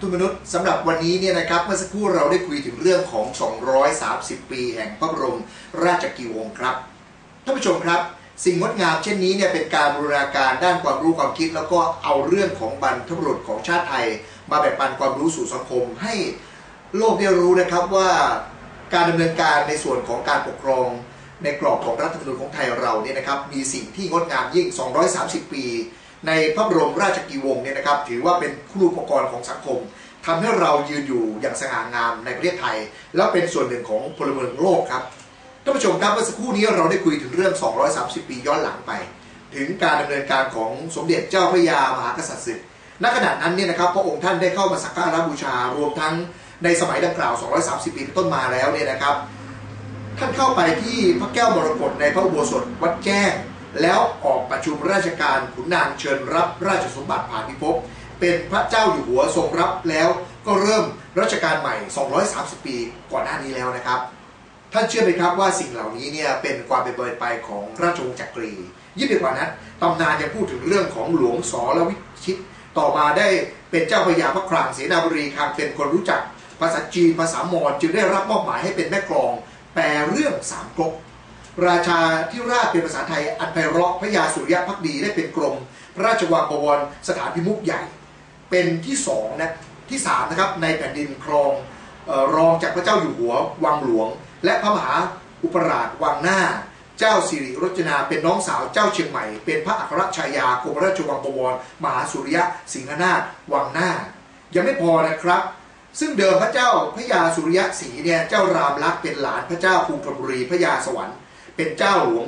ทุนมนุษย์สำหรับวันนี้เนี่ยนะครับเมื่อสักครู่เราได้คุยถึงเรื่องของ 230 ปีแห่งพระบรมราชกิวงศ์ครับท่านผู้ชมครับ สิ่งงดงามเช่นนี้เนี่ยเป็นการบูรณาการด้านความรู้ความคิด แล้วก็เอาเรื่องของบรรพบุรุษของชาติไทย มาแบ่งปันความรู้สู่สังคม ให้โลกได้รู้นะครับว่าการดำเนินการในส่วนของการปกครอง ในกรอบของรัฐธรรมนูญของไทยเราเนี่ยนะครับมีสิ่งที่งดงามยิ่ง 230 ปี ในพระบรมราชกิวงศ นะครับถือว่าเป็นคุณูปกรณ์ของสังคมทำให้เรายืนอยู่อย่างสง่างามในประเทศไทย แล้วเป็นส่วนหนึ่งของพลเมืองโลกครับท่านผู้ชมครับเมื่อสักครู่นี้เราได้คุยถึงเรื่อง 230 ปีย้อนหลังไป ถึงการดำเนินการของสมเด็จเจ้าพระยามหากษัตริย์ศึกณขณะนั้นเนี่ยนะครับพระองค์ท่านได้เข้ามาสักการะบูชารวมทั้งในสมัยดังกล่าว 230 ปีต้นมาแล้วเนี่ยนะครับ ท่านเข้าไปที่พระแก้วมรกตในพระอุโบสถวัดแจ้ง แล้วออกประชุมราชการขุนนางเชิญรับราชสมบัติผ่านพิภพเป็นพระเจ้าอยู่หัวทรงรับแล้วก็เริ่มรัชกาลใหม่ 230 ปีก่อนหน้านี้แล้วนะครับ ท่านเชื่อไหมครับว่าสิ่งเหล่านี้เนี่ยเป็นความเป็นไปของราชวงศ์จักรี ยิ่งไปกว่านั้นตำนานยังพูดถึงเรื่องของหลวงสอและวิชิต ต่อมาได้เป็นเจ้าพระยาพระคลังเสนาบดีคลังเป็นคนรู้จัก ภาษาจีนภาษามอญจึงได้รับมอบหมายให้เป็นแม่กลอง แปลเรื่องสามก๊ก ราชาที่ราชเป็นภาษาไทยอันไพเราะพระยาสุริยะพักดีได้เป็นกรมพระราชวังบวรสถานพิมุขใหญ่ เป็นที่สองนะที่สามนะครับในแผ่นดินครองออรองจากพระเจ้าอยู่หัววังหลวง และพระมหาอุปราชวังหน้า เจ้าสิริรจนาเป็นน้องสาวเจ้าเชียงใหม่ เป็นพระอัครชายากรมราชวังบวรมหาสุริยะสิงหนาถวังหน้า ยังไม่พอนะครับ ซึ่งเดิมพระเจ้าพระยาสุริยะศรีเนี่ยเจ้ารามลักษณ์เป็นหลานพระเจ้ากรุงธนบุรีพระยาสวรรค์ เป็นเจ้าหลวง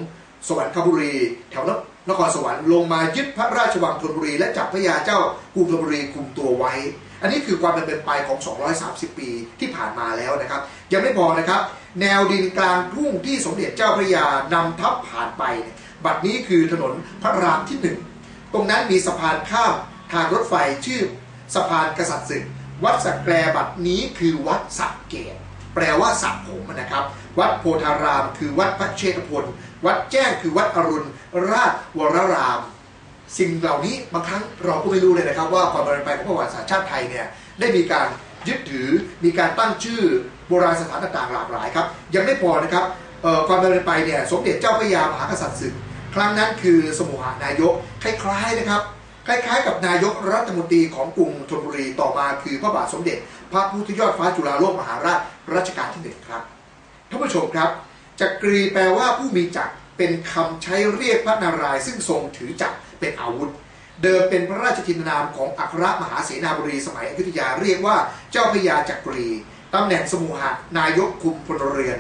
สวรรคบุรี แถวนครสวรรค์ลงมายึดพระราชวังธนบุรี และจับพระยาเจ้ากรุงธนบุรีคุมตัวไว้ อันนี้คือความเป็นไปของ 230 ปีที่ผ่านมาแล้วนะครับ ยังไม่พอนะครับ แนวดินกลางทุ่งที่สมเด็จเจ้าพระยานำทัพผ่านไปบัดนี้คือถนนพระรามที่หนึ่งตรงนั้นมีสะพานข้ามทางรถไฟชื่อสะพานกษัตริย์ศึก วัดสักแกรบัดนี้คือวัดสักเกตแปลว่าสักผมนะครับ วัดโพธาราม คือวัดพระเชตพล วัดแจ้งคือวัดอรุณ ราชวราราม สิ่งเหล่านี้บางครั้งเราก็ไม่รู้เลยนะครับ ว่าความเป็นไปของประวัติศาสตร์ชาติไทยเนี่ยได้มีการยึดถือมีการตั้งชื่อโบราณสถานต่างๆหลากหลายครับ ยังไม่พอนะครับความเป็นไปเนี่ยสมเด็จเจ้าพระยามหากษัตริย์ศึก ครั้งนั้นคือสมุหานายกคล้ายๆนะครับคล้ายๆกับนายกรัฐมนตรีของกรุงธนบุรีต่อมาคือพระบาทสมเด็จ พระพุทธยอดฟ้าจุฬาโลกมหาราชรัชกาลที่หนึ่งครับ ผู้ชมครับ จักรีแปลว่าผู้มีจักรเป็นคำใช้เรียกพระนารายณ์ซึ่งทรงถือจักรเป็นอาวุธ เดิมเป็นพระราชทินนามของอัครมหาเสนาบดีสมัยอยุธยาเรียกว่าเจ้าพระยาจักรีตำแหน่งสมุหานายกคุมพลเรือน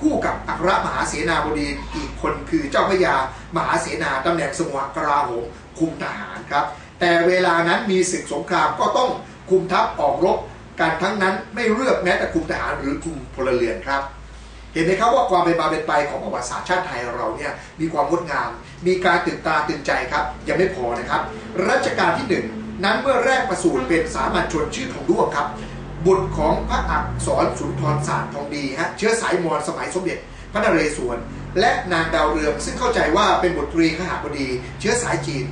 คู่กับอัครมหาเสนาบดีอีกคนคือเจ้าพระยามหาเสนาตำแหน่งสมุหกราโหมคุมทหารครับ แต่เวลานั้นมีศึกสงครามก็ต้องคุมทัพออกรบกันทั้งนั้นไม่เลือกแม้แต่คุมทหารหรือคุมพลเรือนครับ เห็นไหมครับว่าความเป็นมาเป็นไปของประวัติศาสตร์ชาติไทยเราเนี่ยมีความงดงาม มีการตื่นตาตื่นใจครับ ยังไม่พอนะครับรัชกาลที่หนึ่งนั้นเมื่อแรกประสูติเป็นสามัญชนชื่อทองด้วงครับ บุตรของพระอักษรสุนทรศาสตร์ทองดีฮะเชื้อสายมอญสมัยสมเด็จพระนเรศวร และนางดาวเรือง ซึ่งเข้าใจว่าเป็นบุตรีขหาบดี เชื้อสายจีน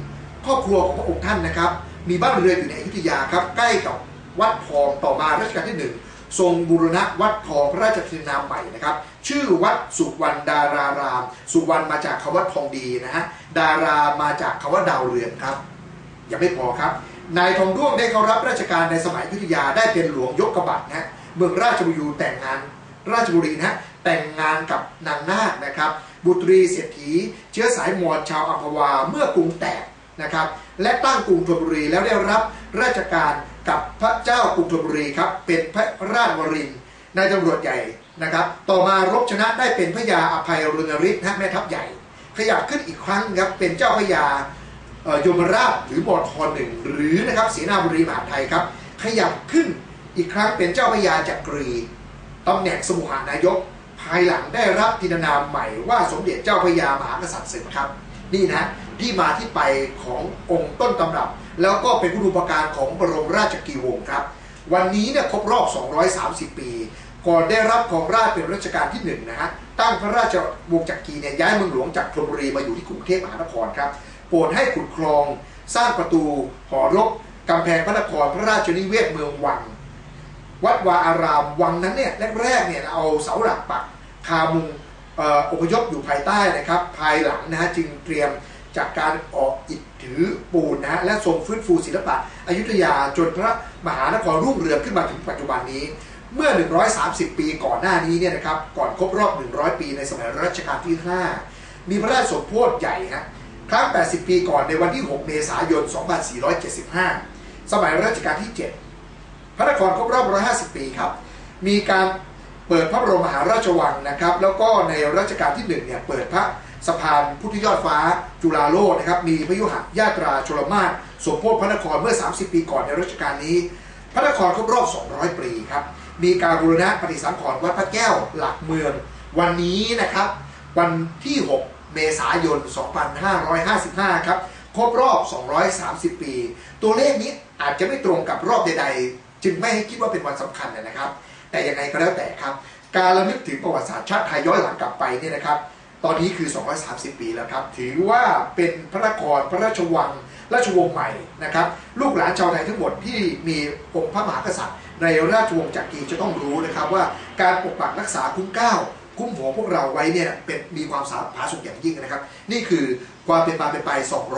ครอบครัวของพระองค์ท่านนะครับ มีบ้านเรือนอยู่ในอยุธยาครับใกล้กับวัดทองต่อมารัชกาลที่หนึ่ง ทรงบูรณะวัดทองพระราชทินนามใหม่นะครับ ชื่อวัดสุวรรณดาราราม สุวรรณมาจากคำว่าทองดีนะฮะดารามาจากคำว่าดาวเรืองครับยังไม่พอครับนายทองด้วงได้เข้ารับราชการในสมัยยุธยาได้เป็นหลวงยกกบัตรนะฮะเมืองราชบุรีแต่งงานราชบุรีนะฮะแต่งงานกับนางนาคนะครับ บุตรีเศรษฐี เชื้อสายมอญชาวอัมพวาเมื่อกรุงแตกนะครับ และตั้งกรุงธนบุรีแล้วได้รับราชการ กับพระเจ้ากรุงธนบุรีครับเป็นพระราชวรินนายตำรวจใหญ่นะครับ ต่อมารบชนะได้เป็นพระยาอภัยรุณฤทธิ์นะแม่ทัพใหญ่ ขยับขึ้นอีกครั้งครับเป็นเจ้าพระยายมราชหรือบอทหนึ่งหรือนะครับเสนาบดีมหาไทยครับ ขยับขึ้นอีกครั้งเป็นเจ้าพระยาจักรีตำแหน่งสมุหานายก ภายหลังได้รับทินานามใหม่ว่าสมเด็จเจ้าพระยามหากษัตริย์ศึกครับ นี่นะที่มาที่ไปขององค์ต้นตำรับ แล้วก็เป็นผู้ดูปการของบรมราชกีวงศ์ครับ วันนี้เนี่ยครบรอบ 230 ปี ก่อนได้รับของราชเป็นรัชกาลที่หนึ่งนะฮะตั้งพระราชวงศ์จักรีเนี่ยย้ายเมืองหลวงจากธนบุรีมาอยู่ที่กรุงเทพมหานครครับโปรดให้ขุดคลอง สร้างประตูหอรบกำแพงพระนครพระราชนิเวศเมืองวัง วัดวาอารามวังนั้นเนี่ยแรกๆเนี่ยเอาเสาหลักปักคามุงเอ่ออพยพอยู่ภายใต้นะครับ ภายหลังนะฮะจึงเตรียม จากการออกอิฐถือปูนนะฮะและทรงฟื้นฟูศิลปะอยุธยาจนพระมหานครรุ่งเรืองขึ้นมาถึงปัจจุบันนี้ เมื่อ 130 ปีก่อนหน้านี้เนี่ยนะครับก่อนครบรอบ 100 ปีในสมัยรัชกาลที่ 5 มีพระราชสมโภชใหญ่ฮะครั้ง 80 ปีก่อนในวันที่ 6 เมษายน 2475 สมัยรัชกาลที่ 7 พระนครครบรอบ 150 ปีครับ มีการเปิดพระบรมมหาราชวังนะครับ แล้วก็ในรัชกาลที่ 1 เนี่ย เปิดพระ สะพานพุทธยอดฟ้าจุฬาโลกนะครับมีพยุหะญาตราชลมาศสมโภชพระนครเมื่อ 30 ปีก่อนในรัชกาลนี้ พระนครครบรอบ 200 ปีครับมีการบูรณะปฏิสังขรณ์วัดพระแก้วหลักเมือง วันนี้นะครับวันที่ 6 เมษายน 2555 ครับครบรอบ 230 ปี ตัวเลขนี้อาจจะไม่ตรงกับรอบใดๆ จึงไม่ให้คิดว่าเป็นวันสำคัญนะครับ แต่ยังไงก็แล้วแต่ครับ การระลึกถึงประวัติศาสตร์ชาติไทยย้อนหลังกลับไปเนี่ยนะครับ ตอนนี้คือ 230 ปีแล้วครับ ถือว่าเป็นพระนครพระราชวังราชวงศ์ใหม่นะครับ ลูกหลานชาวไทยทั้งหมดที่มีองค์พระมหากษัตริย์ ในราชวงศ์จักรีจะต้องรู้นะครับว่าการปกปักรักษาคุ้มเก้าคุ้มหัวพวกเราไว้เนี่ยเป็นมีความสาผาสุกอย่างยิ่งนะครับ นี่คือความเป็นมาเป็นไป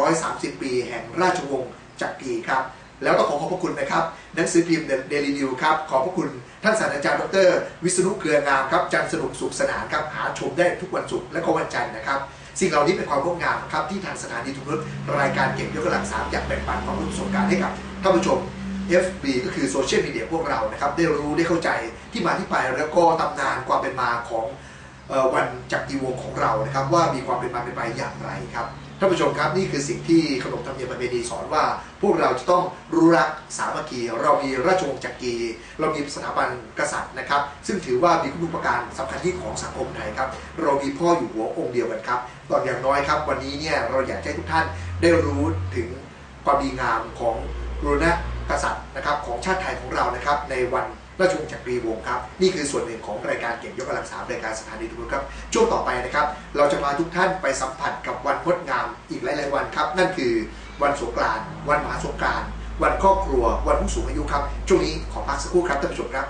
230 ปีแห่งราชวงศ์จักรีครับ แล้วก็ขอขอบพระคุณนะครับหนังสือพิมพ์เดลินิวครับขอบพระคุณท่านศาสตราจารย์ดร วิษณุเครืองามครับจันทร์สนุกสุขสนานครับหาชมได้ทุกวันศุกร์และก็วันจันทร์นะครับ สิ่งเหล่านี้เป็นความงดงามครับที่ทางสถานีทุนนุษรายการเก็บยกกำลังสามอยากแบ่งปันความรู้ประสบการณ์ให้กับท่านผู้ชม FB ก็คือโซเชียลมีเดียพวกเรานะครับได้รู้ได้เข้าใจที่มาที่ไปแล้วก็ตำนานความเป็นมาของวันจักรีวงของเรานะครับว่ามีความเป็นมาเป็นไปอย่างไรครับ ท่านผู้ชมครับนี่คือสิ่งที่ขนบธรรมเนียมประเพณีสอนว่า พวกเราจะต้องรู้รักสามัคคี เรามีราชวงศ์จักรี เรามีสถาบันกษัตริย์นะครับ ซึ่งถือว่ามีคุณูปการสำคัญที่ของสังคมไทยครับ เรามีพ่ออยู่หัวองค์เดียวกันครับตอนอย่างน้อยครับ วันนี้เนี่ยเราอยากให้ทุกท่านได้รู้ถึงความดีงามของรุณกษัตริย์นะครับของชาติไทยของเรานะครับในวัน ราชวงศ์จักรีวงศ์ครับ นี่คือส่วนหนึ่งของรายการเก็บยกกำลังสามรายการสถานีทุนครับ ช่วงต่อไปนะครับ เราจะพาทุกท่านไปสัมผัสกับวันงดงามอีกหลาย ๆ วันครับ นั่นคือวันสงกรานต์วันมหาสงกรานต์วันครอบครัว วันผู้สูงอายุครับ ช่วงนี้ขอพักสักครู่ครับท่านผู้ชมครับ